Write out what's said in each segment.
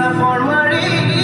suffer, Marie.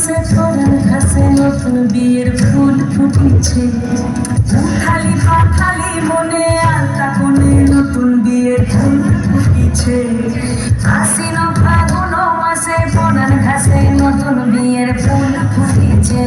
আছে তোরার ঘাসে নতুন বিয়ের ফুল ফুটেছে। খালি পাখালি মনে আলতা কোণে নতুন বিয়ের ফুল ফুটেছে। আসিন ফাগুন মাসে বনার ঘাসে নতুন বিয়ের ফুল ফুটেছে।